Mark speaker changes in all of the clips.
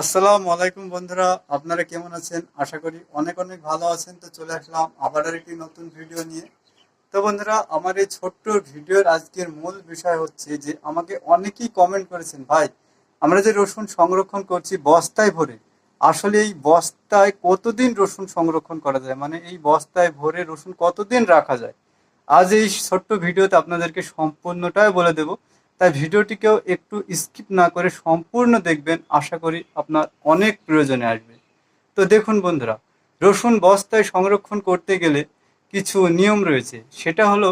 Speaker 1: আসসালামু আলাইকুম বন্ধুরা, আপনারা কেমন আছেন? আশা করি অনেক অনেক ভালো আছেন। তো চলে আসলাম আবার একটি নতুন ভিডিও নিয়ে। তো বন্ধুরা, আমার এই ছোট্ট ভিডিওর আজকের মূল বিষয় হচ্ছে যে, আমাকে অনেকেই কমেন্ট করেছেন, ভাই, আমরা যে রসুন সংরক্ষণ করছি বস্তায় ভরে, আসলে এই বস্তায় কতদিন রসুন সংরক্ষণ করা যায়? মানে এই বস্তায় ভরে রসুন কতদিন রাখা যায়? আজ এই ছোট্ট ভিডিওতে আপনাদেরকে সম্পূর্ণটাই বলে দেব। তাই ভিডিওটিকেও একটু স্কিপ না করে সম্পূর্ণ দেখবেন। আশা করি আপনার অনেক প্রয়োজনে আসবে। তো দেখুন বন্ধুরা, রসুন বস্তায় সংরক্ষণ করতে গেলে কিছু নিয়ম রয়েছে। সেটা হলো,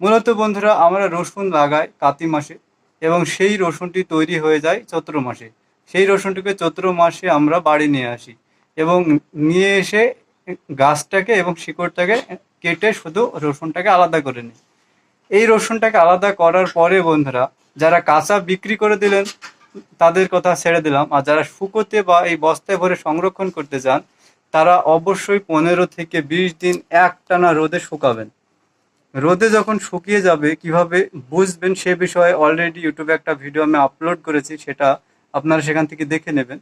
Speaker 1: মূলত বন্ধুরা, আমরা রসুন লাগাই কাতি মাসে এবং সেই রসুনটি তৈরি হয়ে যায় চৈত্র মাসে। সেই রসুনটিকে চৈত্র মাসে আমরা বাড়ি নিয়ে আসি এবং নিয়ে এসে গাছটাকে এবং শিকড়টাকে কেটে শুধু রসুনটাকে আলাদা করে নিই। এই রসুনটাকে আলাদা করার পরে বন্ধুরা যারা কাঁচা বিক্রি করে দিলেন, তাদের কথা ছেড়ে দিলাম। আর যারা শুকোতে বা এই বস্তায় ভরে সংরক্ষণ করতে চান, তারা অবশ্যই পনেরো থেকে বিশ দিন একটানা রোদে শুকাবেন। রোদে যখন শুকিয়ে যাবে, কীভাবে বুঝবেন সে বিষয়ে অলরেডি ইউটিউবে একটা ভিডিও আমি আপলোড করেছি, সেটা আপনারা সেখান থেকে দেখে নেবেন।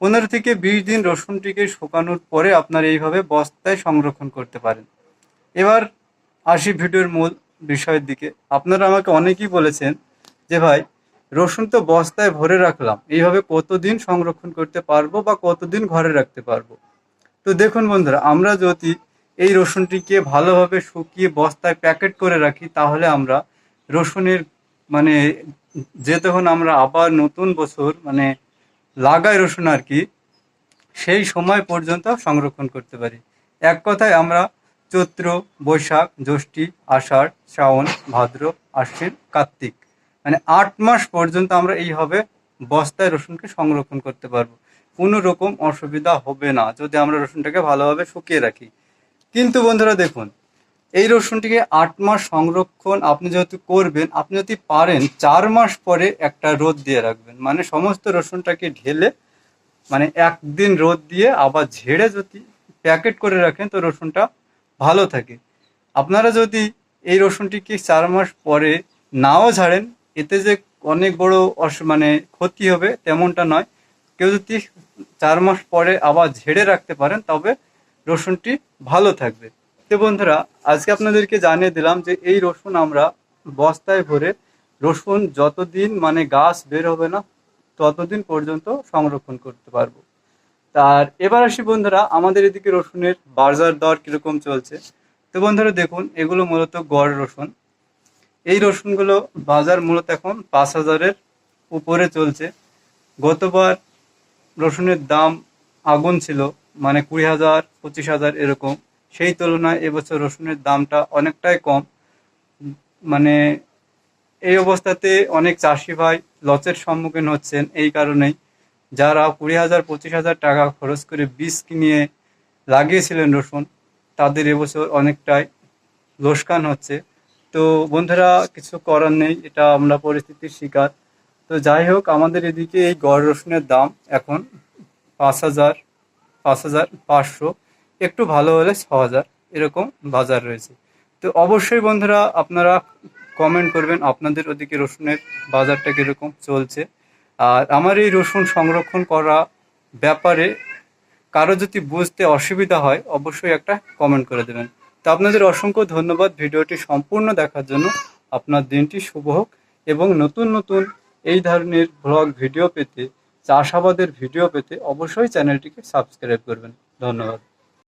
Speaker 1: পনেরো থেকে বিশ দিন রসুনটিকে শুকানোর পরে আপনারা এইভাবে বস্তায় সংরক্ষণ করতে পারেন। এবার আসি ভিডিওর মূল বিষয়ের দিকে। আপনারা আমাকে অনেকেই বলেছেন যে ভাই, রসুন তো বস্তায় ভরে রাখলাম, এইভাবে কতদিন সংরক্ষণ করতে পারব বা কতদিন ঘরে রাখতে পারব? তো দেখুন বন্ধুরা, আমরা যদি এই রসুনটিকে ভালোভাবে শুকিয়ে বস্তায় প্যাকেট করে রাখি, তাহলে আমরা রসুনের মানে যে তখন আমরা আবার নতুন বছর মানে লাগাই রসুন আর কি, সেই সময় পর্যন্ত সংরক্ষণ করতে পারি। এক কথায় আমরা চৈত্র, বৈশাখ, জ্যৈষ্ঠী, আষাঢ়, শ্রাবণ, ভাদ্র, আশ্বিন, কার্তিক মানে আট মাস পর্যন্ত আমরা এইভাবে বস্তায় রসুনকে সংরক্ষণ করতে পারব। কোনো রকম অসুবিধা হবে না। যদি আমরা রসুনটাকে ভালোভাবে শুকিয়ে রাখি। কিন্তু বন্ধুরা দেখুন, এই রসুনটিকে আট মাস সংরক্ষণ আপনি যেহেতু করবেন, আপনি যদি পারেন চার মাস পরে একটা রোদ দিয়ে রাখবেন। মানে সমস্ত রসুনটাকে ঢেলে মানে একদিন রোদ দিয়ে আবার ঝেড়ে যদি প্যাকেট করে রাখেন, তো রসুনটা ভালো থাকে। আপনারা যদি এই রসুনটিকে চার মাস পরে নাও ঝাড়েন এতে যে অনেক বড় মানে ক্ষতি হবে তেমনটা নয়। কেউ যদি চার মাস পরে আবার ঝেড়ে রাখতে পারেন, তবে রসুনটি ভালো থাকবে। তো বন্ধুরা, আজকে আপনাদেরকে জানিয়ে দিলাম যে এই রসুন আমরা বস্তায় ভরে রসুন যতদিন মানে গাছ বের হবে না, ততদিন পর্যন্ত সংরক্ষণ করতে পারব। তার এবার আসি বন্ধুরা, আমাদের এদিকে রসুনের বাজার দর কীরকম চলছে? তো বন্ধুরা দেখুন, এগুলো মূলত গড় রসুন। এই রসুনগুলো বাজার মূলত এখন পাঁচ হাজারের উপরে চলছে। গতবার রসুনের দাম আগুন ছিল মানে কুড়ি হাজার, পঁচিশ হাজার এরকম। সেই তুলনায় এবছর রসুনের দামটা অনেকটাই কম। মানে এই অবস্থাতে অনেক চাষি ভাই লসের সম্মুখীন হচ্ছেন এই কারণেই। যারা কুড়ি হাজার, পঁচিশ হাজার টাকা খরচ করে বীজ কিনিয়ে লাগিয়েছিলেন রসুন, তাদের এবছর অনেকটাই লোসকান হচ্ছে। তো বন্ধুরা, কিছু করার নেই, এটা আমরা পরিস্থিতির শিকার। তো যাই হোক, আমাদের এদিকে এই গড় রসুনের দাম এখন পাঁচ হাজার পাঁচ হাজার পাঁচশো, একটু ভালো হলে ছ হাজার, এরকম বাজার রয়েছে। তো অবশ্যই বন্ধুরা, আপনারা কমেন্ট করবেন আপনাদের ওদিকে রসুনের বাজারটা কীরকম চলছে। আর আমার এই রসুন সংরক্ষণ করা ব্যাপারে কারও যদি বুঝতে অসুবিধা হয়, অবশ্যই একটা কমেন্ট করে দেবেন। তো আপনাদের অসংখ্য ধন্যবাদ ভিডিওটি সম্পূর্ণ দেখার জন্য। আপনার দিনটি শুভ হোক এবং নতুন নতুন এই ধরনের ব্লগ ভিডিও পেতে, চাষাবাদের ভিডিও পেতে অবশ্যই চ্যানেলটিকে সাবস্ক্রাইব করবেন। ধন্যবাদ।